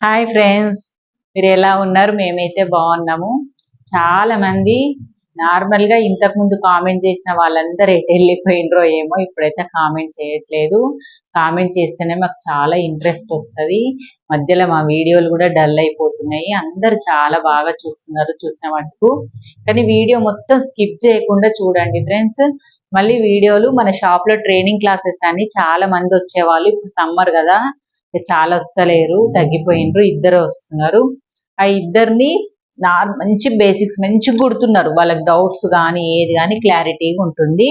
Hi friends మీరు ఎలా ఉన్నారు? మేమైతే బాగున్నాము. చాలా మంది నార్మల్గా ఇంతకు ముందు కామెంట్ చేసిన వాళ్ళందరూ ఎటు వెళ్ళిపోయినరో ఏమో ఇప్పుడైతే కామెంట్ చేయట్లేదు. కామెంట్ చేస్తేనే మాకు చాలా ఇంట్రెస్ట్ వస్తుంది. మధ్యలో మా వీడియోలు కూడా డల్ అయిపోతున్నాయి. అందరు చాలా బాగా చూస్తున్నారు చూసిన మటుకు. కానీ వీడియో మొత్తం స్కిప్ చేయకుండా చూడండి ఫ్రెండ్స్ మళ్ళీ వీడియోలు మన షాప్లో ట్రైనింగ్ క్లాసెస్ అని చాలా మంది వచ్చేవాళ్ళు. ఇప్పుడు సమ్మర్ కదా. చాలా వస్తలేరు తగ్గిపోయినరు ఇద్దరు వస్తున్నారు. ఆ ఇద్దరిని నా మంచి బేసిక్స్ మంచి కుడుతున్నారు వాళ్ళకి డౌట్స్ కానీ ఏది కానీ క్లారిటీగా ఉంటుంది.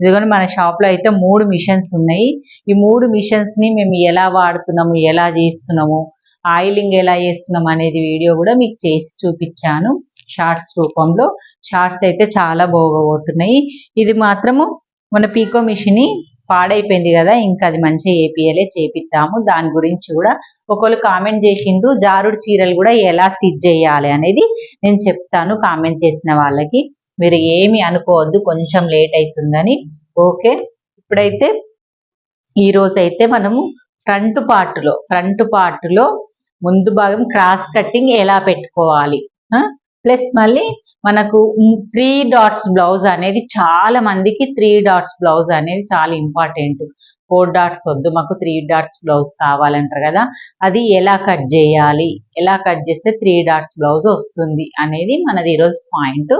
ఇదిగోని మన షాప్లో అయితే మూడు మిషన్స్ ఉన్నాయి. ఈ మూడు మిషన్స్ని మేము ఎలా వాడుతున్నాము ఎలా చేస్తున్నాము ఆయిలింగ్ ఎలా చేస్తున్నాం అనేది వీడియో కూడా మీకు చేసి చూపించాను. షార్ట్స్ రూపంలో. షార్ట్స్ అయితే చాలా బాగోబోతున్నాయి ఇది మాత్రము మన పీకో మిషన్ పాడైపోయింది కదా ఇంకా అది మంచిగా ఏపీఎలే చేపిద్దాము. దాని గురించి కూడా ఒకళ్ళు కామెంట్ చేసిండ్రు జారుడు చీరలు కూడా ఎలా స్టిచ్ చేయాలి అనేది నేను చెప్తాను కామెంట్ చేసిన వాళ్ళకి. మీరు ఏమి అనుకోవద్దు కొంచెం లేట్ అవుతుందని ఓకే? ఇప్పుడైతే ఈ రోజు అయితే మనము ఫ్రంట్ పార్ట్లో ఫ్రంట్ పార్ట్లో ముందు భాగం క్రాస్ కట్టింగ్ ఎలా పెట్టుకోవాలి? ప్లస్ మళ్ళీ మనకు త్రీ డాట్స్ బ్లౌజ్ అనేది చాలా మందికి త్రీ డాట్స్ బ్లౌజ్ అనేది చాలా ఇంపార్టెంట్ ఫోర్ డాట్స్ వద్దు మాకు త్రీ డాట్స్ బ్లౌజ్ కావాలంటారు కదా. అది ఎలా కట్ చేయాలి? ఎలా కట్ చేస్తే త్రీ డాట్స్ బ్లౌజ్ వస్తుంది అనేది మనది ఈరోజు పాయింట్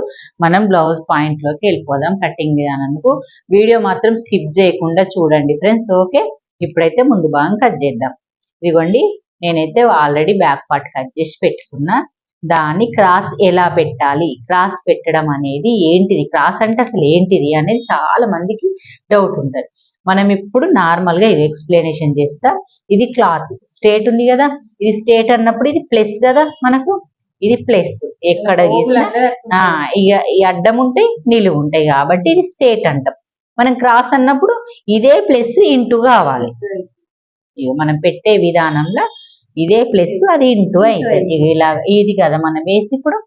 మనం బ్లౌజ్ పాయింట్లోకి వెళ్ళిపోదాం కటింగ్ విధానంకు. వీడియో మాత్రం స్కిప్ చేయకుండా చూడండి ఫ్రెండ్స్ ఓకే ఇప్పుడైతే ముందు భాగం కట్ చేద్దాం. ఇదిగోండి నేనైతే ఆల్రెడీ బ్యాక్ పార్ట్ కట్ చేసి పెట్టుకున్నా. దాన్ని క్రాస్ ఎలా పెట్టాలి? క్రాస్ పెట్టడం అనేది ఏంటిది? క్రాస్ అంటే అసలు ఏంటిది అనేది చాలా మందికి డౌట్ ఉంటుంది. మనం ఇప్పుడు నార్మల్గా ఇది ఎక్స్ప్లెనేషన్ చేస్తా. ఇది క్లాత్ స్టేట్ ఉంది కదా? ఇది స్టేట్ అన్నప్పుడు ఇది ప్లస్ కదా మనకు? ఇది ప్లస్ ఎక్కడ గీసినా ఇక ఈ అడ్డం ఉంటాయి నిలువు ఉంటాయి కాబట్టి ఇది స్టేట్ అంటాం. మనం క్రాస్ అన్నప్పుడు ఇదే ప్లస్ ఇంటూ కావాలి. మనం పెట్టే విధానంలో ఇదే ప్లస్ అది ఇంటూ అవుతుంది ఇలా ఇది కదా మన వేసి ఇప్పుడు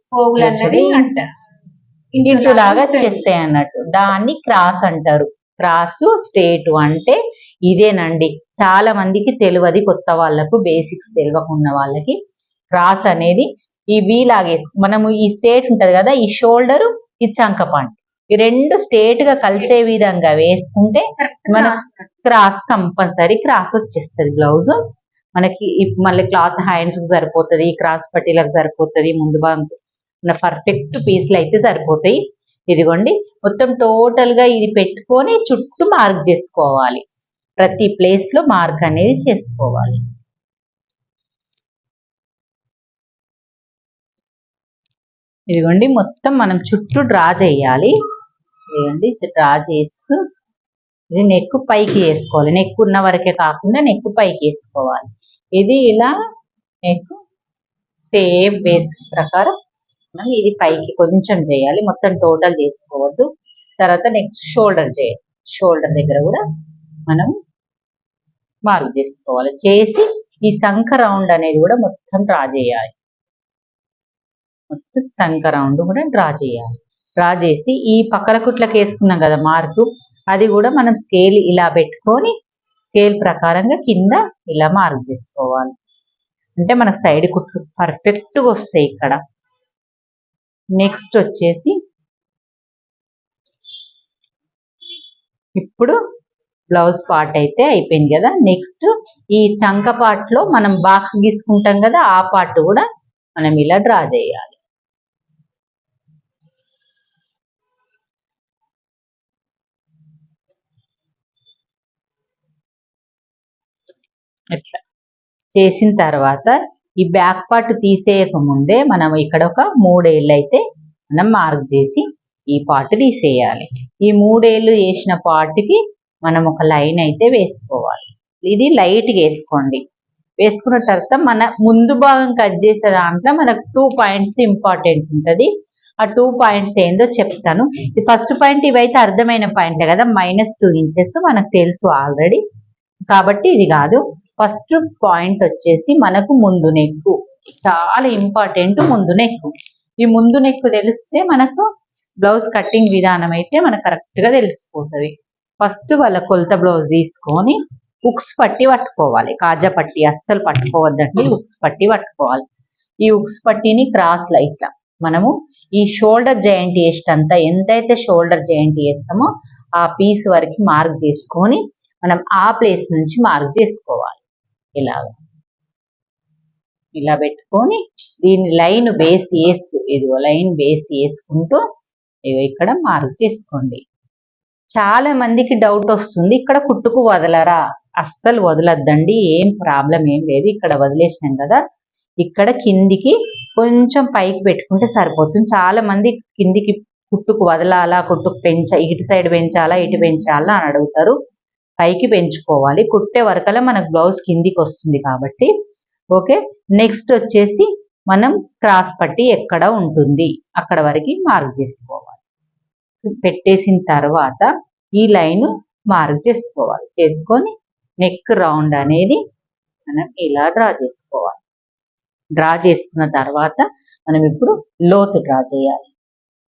ఇంటూ లాగా చేస్తాయి అన్నట్టు. దాన్ని క్రాస్ అంటారు. క్రాస్ స్టేట్ అంటే ఇదేనండి. చాలా మందికి తెలియదు కొత్త వాళ్ళకు బేసిక్స్ తెలియకున్న వాళ్ళకి. క్రాస్ అనేది ఈ వి లాగేసు మనము ఈ స్టేట్ ఉంటది కదా ఈ షోల్డర్ ఈ చంకపాంట్ ఈ రెండు స్టేట్గా కలిసే విధంగా వేసుకుంటే మన క్రాస్ కంపల్సరీ క్రాస్ వచ్చేస్తుంది బ్లౌజ్. మనకి మళ్ళీ క్లాత్ హ్యాండ్స్కి సరిపోతుంది క్రాస్ పట్టీలకు సరిపోతుంది ముందు భాగం పర్ఫెక్ట్ పీస్లు అయితే సరిపోతాయి. ఇదిగోండి మొత్తం టోటల్గా ఇది పెట్టుకొని చుట్టూ మార్క్ చేసుకోవాలి. ప్రతి ప్లేస్లో మార్క్ అనేది చేసుకోవాలి. ఇదిగోండి మొత్తం మనం చుట్టూ డ్రా చేయాలి. ఇదిగోండి డ్రా చేస్తూ ఇది నెక్కు పైకి వేసుకోవాలి. నెక్కు ఉన్న వరకే కాకుండా నెక్కు పైకి వేసుకోవాలి. ఇది ఇలా మీకు సేమ్ బేస్ ప్రకారం మనం ఇది పైకి కొంచెం చేయాలి. మొత్తం టోటల్ చేసుకోవద్దు. తర్వాత నెక్స్ట్ షోల్డర్ చేయాలి. షోల్డర్ దగ్గర కూడా మనం మార్క్ చేసుకోవాలి. చేసి ఈ సంఖ రౌండ్ అనేది కూడా మొత్తం డ్రా చేయాలి. మొత్తం సంఖ రౌండ్ కూడా డ్రా చేయాలి. డ్రా చేసి ఈ పక్కల కుట్లకి వేసుకున్నాం కదా మార్కు అది కూడా మనం స్కేల్ ఇలా పెట్టుకొని స్కేల్ ప్రకారంగా కింద ఇలా మార్క్ చేసుకోవాలి. అంటే మన సైడ్ కుట్లు పర్ఫెక్ట్గా వస్తాయి ఇక్కడ. నెక్స్ట్ వచ్చేసి ఇప్పుడు బ్లౌజ్ పార్ట్ అయితే అయిపోయింది కదా. నెక్స్ట్ ఈ చంక పార్ట్లో మనం బాక్స్ గీసుకుంటాం కదా ఆ పార్ట్ కూడా మనం ఇలా డ్రా చేయాలి. ఇట్లా చేసిన తర్వాత ఈ బ్యాక్ పార్ట్ తీసేయక ముందే మనం ఇక్కడ ఒక మూడేళ్ళు అయితే మనం మార్క్ చేసి ఈ పార్ట్ తీసేయాలి. ఈ మూడేళ్ళు వేసిన పార్ట్కి మనం ఒక లైన్ అయితే వేసుకోవాలి. ఇది లైట్గా వేసుకోండి. వేసుకున్న తర్వాత మన ముందు భాగం కట్ చేసే దాంట్లో మనకు టూ పాయింట్స్ ఇంపార్టెంట్ ఉంటుంది. ఆ టూ పాయింట్స్ ఏందో చెప్తాను. ఈ ఫస్ట్ పాయింట్ ఇవైతే అర్థమైన పాయింట్లే కదా మైనస్ టూ ఇంచెస్ మనకు తెలుసు ఆల్రెడీ కాబట్టి ఇది కాదు. ఫస్ట్ పాయింట్ వచ్చేసి మనకు ముందు నెక్కు. చాలా ఇంపార్టెంట్ ముందు నెక్కు. ఈ ముందు నెక్కు తెలిస్తే మనకు బ్లౌజ్ కటింగ్ విధానం అయితే మనకు కరెక్ట్గా తెలిసిపోతుంది. ఫస్ట్ వాళ్ళ కొలత బ్లౌజ్ తీసుకొని ఉక్స్ పట్టి పట్టుకోవాలి. కాజా పట్టి అస్సలు పట్టుకోవద్దండి ఉక్స్ పట్టి పట్టుకోవాలి. ఈ ఉక్స్ పట్టిని క్రాస్లో ఇట్లా మనము ఈ షోల్డర్ జాయింట్ అంతా ఎంతైతే షోల్డర్ జాయింట్ చేస్తామో ఆ పీస్ వరకు మార్క్ చేసుకొని మనం ఆ ప్లేస్ నుంచి మార్క్ చేసుకోవాలి. ఇలాగ. ఇలా పెట్టుకొని దీని లైన్ బేస్ వేస్తూ ఇదిగో లైన్ బేస్ వేసుకుంటూ ఇక్కడ మార్క్ చేసుకోండి. చాలా మందికి డౌట్ వస్తుంది ఇక్కడ కుట్టుకు వదలరా? అస్సలు వదలద్దండి ఏం ప్రాబ్లం ఏం లేదు ఇక్కడ వదిలేసినాం కదా. ఇక్కడ కిందికి కొంచెం పైకి పెట్టుకుంటే సరిపోతుంది. చాలా మంది కిందికి కుట్టుకు వదలాలా కుట్టుకు పెంచ ఇటు సైడ్ పెంచాలా ఇటు పెంచాలా అని అడుగుతారు. పైకి పెంచుకోవాలి. కుట్టే వరకలా మనకు బ్లౌజ్ కిందికి వస్తుంది కాబట్టి. ఓకే నెక్స్ట్ వచ్చేసి మనం క్రాస్ పట్టి ఎక్కడ ఉంటుంది? అక్కడ వరకు మార్క్ చేసుకోవాలి. పెట్టేసిన తర్వాత ఈ లైన్ మార్క్ చేసుకోవాలి. చేసుకొని నెక్ రౌండ్ అనేది మనం ఇలా డ్రా చేసుకోవాలి. డ్రా చేసుకున్న తర్వాత మనం ఇప్పుడు లోతు డ్రా చేయాలి.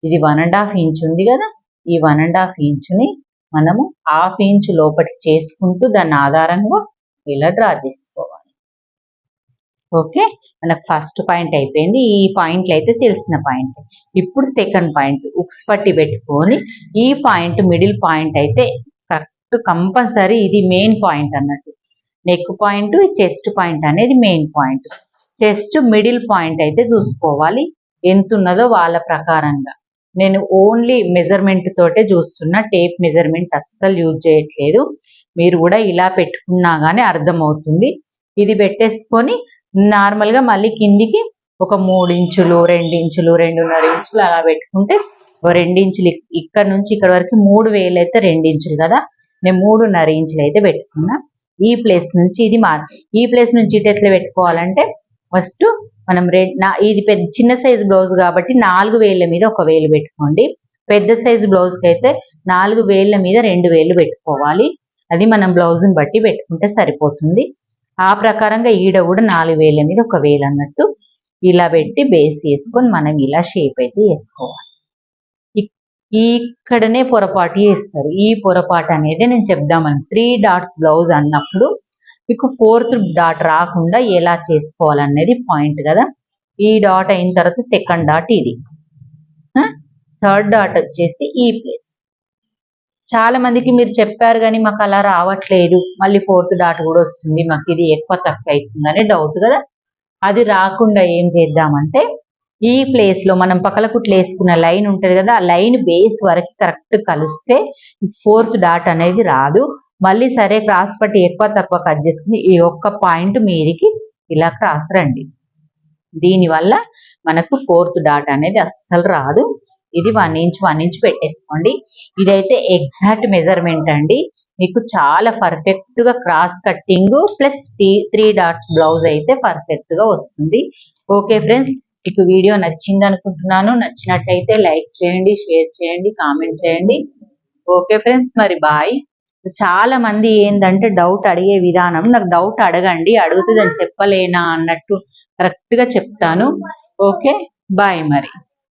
ఇది వన్ అండ్ హాఫ్ ఇంచ్ ఉంది కదా? ఈ వన్ అండ్ హాఫ్ ఇంచుని మనము హాఫ్ ఇంచ్ లోపలికి చేసుకుంటూ దాని ఆధారంగా ఇలా డ్రా చేసుకోవాలి. ఓకే? మనకు ఫస్ట్ పాయింట్ అయిపోయింది. ఈ పాయింట్లు అయితే తెలిసిన పాయింట్. ఇప్పుడు సెకండ్ పాయింట్ ఉక్స్ పట్టి పెట్టుకొని ఈ పాయింట్ మిడిల్ పాయింట్ అయితే కరెక్ట్ కంపల్సరీ ఇది మెయిన్ పాయింట్ అన్నట్టు. నెక్ పాయింట్ చెస్ట్ పాయింట్ అనేది main point. Chest middle point అయితే చూసుకోవాలి. ఎంత ఉన్నదో వాళ్ళ ప్రకారంగా. నేను ఓన్లీ మెజర్మెంట్ తోటే చూస్తున్నా టేప్ మెజర్మెంట్ అస్సలు యూజ్ చేయట్లేదు. మీరు కూడా ఇలా పెట్టుకున్నా కానీ అర్థమవుతుంది. ఇది పెట్టేసుకొని నార్మల్గా మళ్ళీ కిందికి ఒక మూడు ఇంచులు రెండు ఇంచులు రెండున్నర ఇంచులు అలా పెట్టుకుంటే రెండు ఇంచులు ఇక్కడ నుంచి ఇక్కడ వరకు మూడు వేలు అయితే రెండు ఇంచులు కదా. నేను మూడున్నర ఇంచులు అయితే పెట్టుకున్నా. ఈ ప్లేస్ నుంచి ఇది మా ఈ ప్లేస్ నుంచి ఇటు ఎట్లా పెట్టుకోవాలంటే ఫస్ట్ మనం రెడ్ నా ఇది పెద్ద చిన్న సైజు బ్లౌజ్ కాబట్టి నాలుగు వేల మీద ఒక వేలు పెట్టుకోండి. పెద్ద సైజు బ్లౌజ్కి అయితే నాలుగు వేల మీద రెండు వేలు పెట్టుకోవాలి. అది మనం బ్లౌజ్ని బట్టి పెట్టుకుంటే సరిపోతుంది. ఆ ప్రకారంగా ఈడ కూడా నాలుగు వేల మీద ఒక వేలు అన్నట్టు ఇలా పెట్టి బేస్ వేసుకొని మనం ఇలా షేప్ అయితే వేసుకోవాలి ఇక్కడనే పొరపాటు చేస్తారు. ఈ పొరపాటు అనేది నేను చెప్దామని త్రీ డాట్స్ బ్లౌజ్ అన్నప్పుడు మీకు ఫోర్త్ డాట్ రాకుండా ఎలా చేసుకోవాలనేది పాయింట్ కదా. ఈ డాట్ అయిన తర్వాత సెకండ్ డాట్ ఇది. థర్డ్ డాట్ వచ్చేసి ఈ ప్లేస్ చాలా మందికి మీరు చెప్పారు కానీ మాకు అలా రావట్లేదు. మళ్ళీ ఫోర్త్ డాట్ కూడా వస్తుంది. మాకు ఇది ఎక్కువ తక్కువ అవుతుందనే డౌట్ కదా. అది రాకుండా ఏం చేద్దామంటే ఈ ప్లేస్లో మనం పక్కల కుట్లు వేసుకున్న లైన్ ఉంటుంది కదా ఆ లైన్ బేస్ వరకు కరెక్ట్ కలిస్తే ఫోర్త్ డాట్ అనేది రాదు. మళ్ళీ సరే క్రాస్ పట్టి ఎక్కువ తక్కువ కట్ చేసుకుని ఈ ఒక్క పాయింట్ మీరికి ఇలా క్రాస్ రండి. దీనివల్ల మనకు ఫోర్త్ డాట్ అనేది అస్సలు రాదు. ఇది వన్ ఇంచ్ వన్ ఇంచ్ పెట్టేసుకోండి. ఇదైతే ఎగ్జాక్ట్ మెజర్మెంట్ అండి. మీకు చాలా పర్ఫెక్ట్గా cross cutting plus three dot blouse అయితే పర్ఫెక్ట్గా వస్తుంది. ఓకే ఫ్రెండ్స్ మీకు వీడియో నచ్చింది అనుకుంటున్నాను. నచ్చినట్టయితే లైక్ చేయండి షేర్ చేయండి కామెంట్ చేయండి. ఓకే ఫ్రెండ్స్ మరి బాయ్ చాలా మంది ఏంటంటే డౌట్ అడిగే విధానం. నాకు డౌట్ అడగండి అడిగితే దాన్ని చెప్పలేనా అన్నట్టు కరెక్ట్గా చెప్తాను. ఓకే బాయ్ మరి.